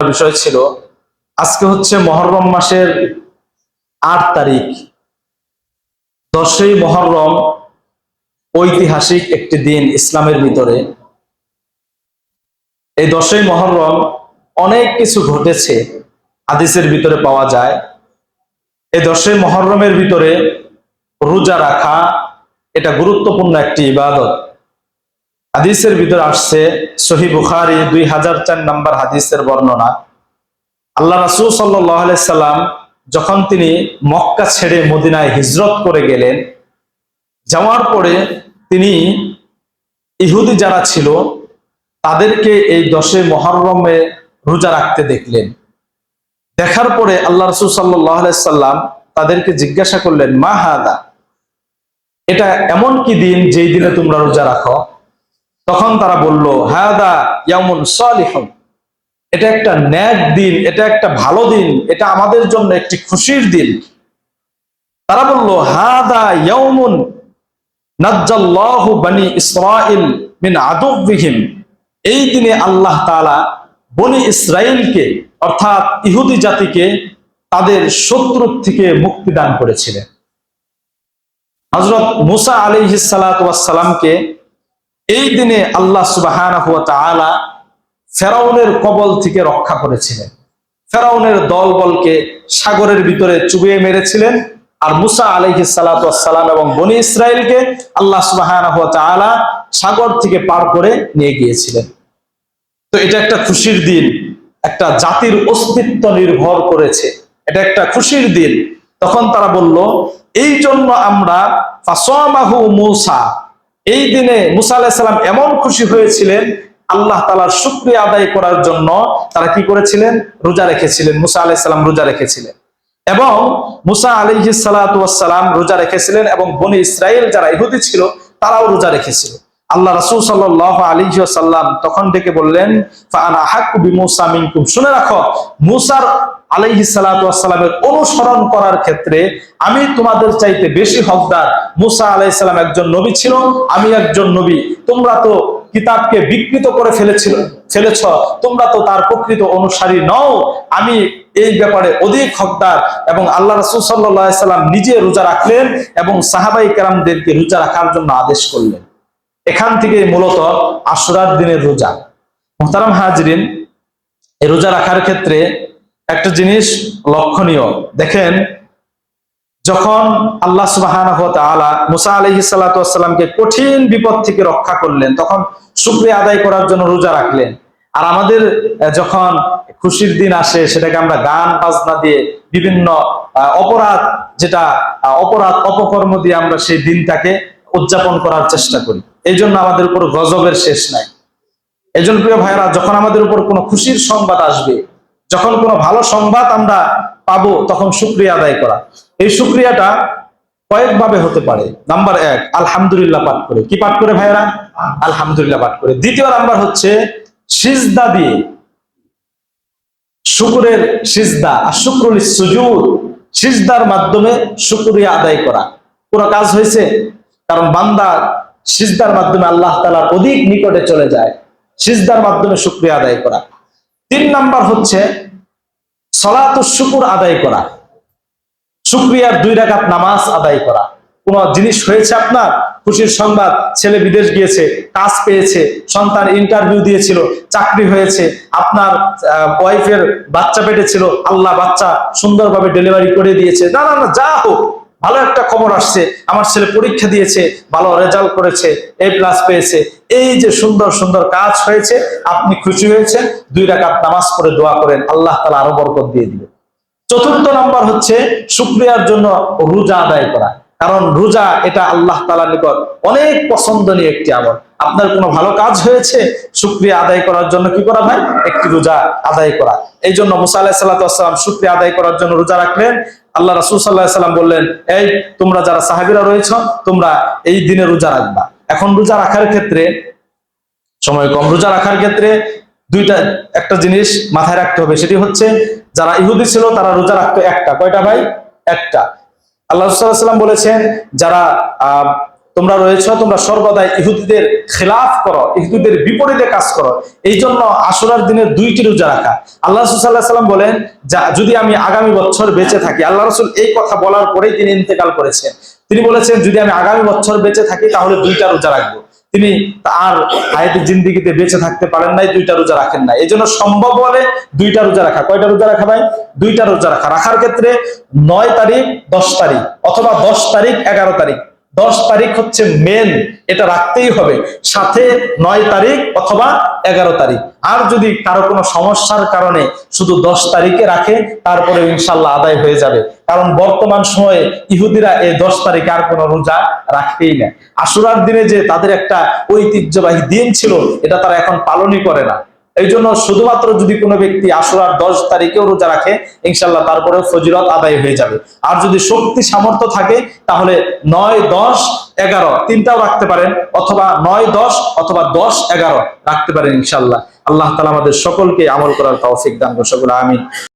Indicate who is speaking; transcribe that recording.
Speaker 1: বিষয় ছিল, আজকে হচ্ছে মহরম মাসের আট তারিখ। দশই মহরম ঐতিহাসিক একটি দিন ইসলামের ভিতরে। এই দশই মহরম অনেক কিছু ঘটেছে, হাদিসের ভিতরে পাওয়া যায়। এই দশই মহরমের ভিতরে রোজা রাখা, এটা গুরুত্বপূর্ণ একটি ইবাদত। হাদিসের ভিতরে আসছে, সহি বুখারি দুই হাজার চার নাম্বার হাদিসের বর্ণনা। আল্লাহ রাসুল সাল্লাম যখন তিনি মক্কা ছেড়ে মদিনায় হিজরত করে গেলেন, যাওয়ার পরে তিনি ইহুদি যারা ছিল, তাদেরকে এই দশে মহরমে রোজা রাখতে দেখলেন। দেখার পরে আল্লাহ রসুল সাল্লাহ সাল্লাম তাদেরকে জিজ্ঞাসা করলেন, মা হাদা? এটা এমন কি দিন যেই দিনে তোমরা রোজা রাখো? তখন তারা বলল, হাদা ইয়ামুন সালিহন। এটা একটা ন্যাক দিন, এটা একটা ভালো দিন, এটা আমাদের জন্য একটি খুশির দিন। তারা বলল, হাদা ইয়ামুন নাজ্জাল্লাহু বানি ইসরাইল মিন আদুবিহিম এই দিনে আল্লাহ তাআলা বনি ইসরাইলকে অর্থাৎ ইহুদি জাতিকে তাদের শত্রুর থেকে মুক্তি দান করেছিলেন। হজরত মুসা আলাইহিস সালামকে এই দিনে আল্লাহ তাআলা ফেরাউনের কবল থেকে রক্ষা করেছিলেন। ফেরাউনের দলবলকে সাগরের ভিতরে চুবিয়ে মেরেছিলেন আর মুসা আলাইহি সালাম এবং বনি ইসরায়েলকে আল্লাহ ওয়া সাগর থেকে পার করে নিয়ে গিয়েছিলেন। তো এটা একটা খুশির দিন, একটা জাতির অস্তিত্ব নির্ভর করেছে। এটা একটা খুশির দিন। তখন তারা বলল এই জন্য আমরা মুসা এই দিনে মুসা আলাহিসাল্লাম এমন খুশি হয়েছিলেন, আল্লাহ তালার শুক্রিয়া আদায় করার জন্য তারা কি করেছিলেন? রোজা রেখেছিলেন। মুসা আলাহিসাল্লাম রোজা রেখেছিলেন। এবং মুসা আলিহি সালাম রোজা রেখেছিলেন এবং বনি ইসরায়েল যারা ইহুদি ছিল, তারাও রোজা রেখেছিল। আল্লাহ রাসুল সাল্লাহ আলী সাল্লাম তখন ডেকে বললেন শুনে রাখো, মুসার আলাইহি সালামের অনুসরণ করার ক্ষেত্রে আমি তোমাদের চাইতে বেশি হকদার। মুসা আলাইসাল্লাম একজন নবী ছিল, আমি একজন নবী। তোমরা তো কিতাবকে বিকৃত করে ফেলেছিল, ফেলেছ, তোমরা তো তার প্রকৃত অনুসারী নও। আমি এই ব্যাপারে অধিক হকদার এবং আল্লাহ রসুল সাল্লাম নিজে রোজা রাখলেন এবং সাহাবাই কেরামদেরকে রোজা রাখার জন্য আদেশ করলেন। এখান থেকে মূলত আশুরার দিনের রোজা। মোহতারাম হাজরিন, এই রোজা রাখার ক্ষেত্রে একটা জিনিস লক্ষণীয়। দেখেন, যখন আল্লাহ সুবাহান মুসা আলহি সাল্লাতামকে কঠিন বিপদ থেকে রক্ষা করলেন, তখন শুক্রিয়া আদায় করার জন্য রোজা রাখলেন। আর আমাদের যখন খুশির দিন আসে, সেটাকে আমরা গান, বাজনা দিয়ে বিভিন্ন অপরাধ, যেটা অপরাধ, অপকর্ম দিয়ে আমরা সেই দিনটাকে উদযাপন করার চেষ্টা করি। এই জন্য আমাদের উপর গজবের শেষ নাই। এই জন্য প্রিয় ভাইরা যখন আমাদের উপর কোনো খুশির সংবাদ আসবে, যখন কোনো ভালো সংবাদ আমরা পাবো, তখন সুক্রিয়া আদায় করা। এই সুক্রিয়াটা কয়েকভাবে হতে পারে। নাম্বার এক, আলহামদুলিল্লাহ পাঠ করে। কি পাঠ করে ভাইরা আলহামদুলিল্লাহ পাঠ করে। দ্বিতীয় নাম্বার হচ্ছে, সিজদা দিয়ে। শুকুরের সিজদা, আর শুক্রুল সুজুদ, সিজদার মাধ্যমে শুক্রিয়া আদায় করা। পুরো কাজ হয়েছে, কারণ বান্দা সিজদার মাধ্যমে আল্লাহ তালার অধিক নিকটে চলে যায়। সিজদার মাধ্যমে শুক্রিয়া আদায় করা। তিন নাম্বার হচ্ছে সলাত শুকুর আদায় করা। শুক্রিয়ার দুই রাকাত নামাজ আদায় করা। কোন জিনিস হয়েছে আপনার? খুশির সংবাদ, ছেলে বিদেশ গিয়েছে, কাজ পেয়েছে, সন্তান ইন্টারভিউ দিয়েছিল, চাকরি হয়েছে, আপনার ওয়াইফের বাচ্চা পেটেছিল, আল্লাহ বাচ্চা সুন্দরভাবে ডেলিভারি করে দিয়েছে। না না, যা হোক ভালো একটা খবর আসছে, আমার ছেলে পরীক্ষা দিয়েছে, ভালো রেজাল্ট করেছে এ প্লাস পেয়েছে। এই যে সুন্দর সুন্দর কাজ হয়েছে, আপনি খুশি হয়েছেন, দুই রাকাত নামাজ পড়ে দোয়া করেন, আল্লাহ তালা আরও বরকত দিয়ে দিবে চতুর্থ নাম্বার হচ্ছে শুক্রিয়ার জন্য রোজা আদায় করা। কারণ রোজা, এটা আল্লাহ তালা নিকট অনেক পছন্দনীয় একটি আমল। আপনার কোনো ভালো কাজ হয়েছে, শুক্রিয়া আদায় করার জন্য কি করা ভাই? একটি রোজা আদায় করা। এই জন্য মুসা আলাহ সাল্লাম শুক্রিয়া আদায় করার জন্য রোজা রাখলেন। আল্লাহ রাসুল সাল্লাহ সাল্লাম বললেন, এই, তোমরা যারা সাহাবিরা রয়েছ, তোমরা এই দিনে রোজা রাখবা। এখন রোজা রাখার ক্ষেত্রে, সময় কম, রোজা রাখার ক্ষেত্রে দুইটা, একটা জিনিস মাথায় রাখতে হবে, সেটি হচ্ছে যারা ইহুদি ছিল, তারা রোজা রাখতো একটা। কয়টা ভাই? একটা। আল্লাহ সাল্লাম বলেছেন, যারা, আহ তোমরা রয়েছ, তোমরা সর্বদাই ইহুদিদের খেলাফ করো, ইহুদিদের বিপরীতে কাজ করো। এই জন্য আশুরার দিনের দুইটি রোজা রাখা। আল্লাহ রসুল্লাহ সাল্লাম বলেন, যা, যদি আমি আগামী বছর বেঁচে থাকি। আল্লাহ রসুল এই কথা বলার পরেই তিনি ইন্তেকাল করেছেন। তিনি বলেছেন, যদি আমি আগামী বছর বেঁচে থাকি, তাহলে দুইটা রোজা রাখব। তিনি তার হায়াতের জিন্দিগিতে বেঁচে থাকতে পারেন নাই, দুইটা রোজা রাখেন না এই জন্য সম্ভব হলে দুইটা রোজা রাখা। কয়টা রোজা রাখা ভাই? দুইটা রোজা রাখা। রাখার ক্ষেত্রে নয় তারিখ, দশ তারিখ, অথবা দশ তারিখ, এগারো তারিখ। দশ তারিখ হচ্ছে মেন এটা রাখতেই হবে। সাথে নয় তারিখ অথবা এগারো তারিখ। আর যদি কারও কোনো সমস্যার কারণে শুধু দশ তারিখে রাখে তারপরে ইনশাল্লাহ আদায় হয়ে যাবে। কারণ বর্তমান সময়ে ইহুদিরা এই দশ তারিখে আর কোনো রোজা রাখতেই না আশুরার দিনে যে তাদের একটা ঐতিহ্যবাহী দিন ছিল, এটা তারা এখন পালনই করে না। এই জন্য শুধুমাত্র যদি কোনো ব্যক্তি আসরার দশ তারিখেও রোজা রাখে ইনশাল্লাহ তারপরে ফজিরত আদায় হয়ে যাবে। আর যদি শক্তি সামর্থ্য থাকে, তাহলে নয়, দশ, এগারো তিনটাও রাখতে পারেন, অথবা নয়, দশ, অথবা দশ, এগারো রাখতে পারেন ইনশাল্লাহ আল্লাহ তালা আমাদের সকলকে আমল করার তৌফিক দান সকলে আমি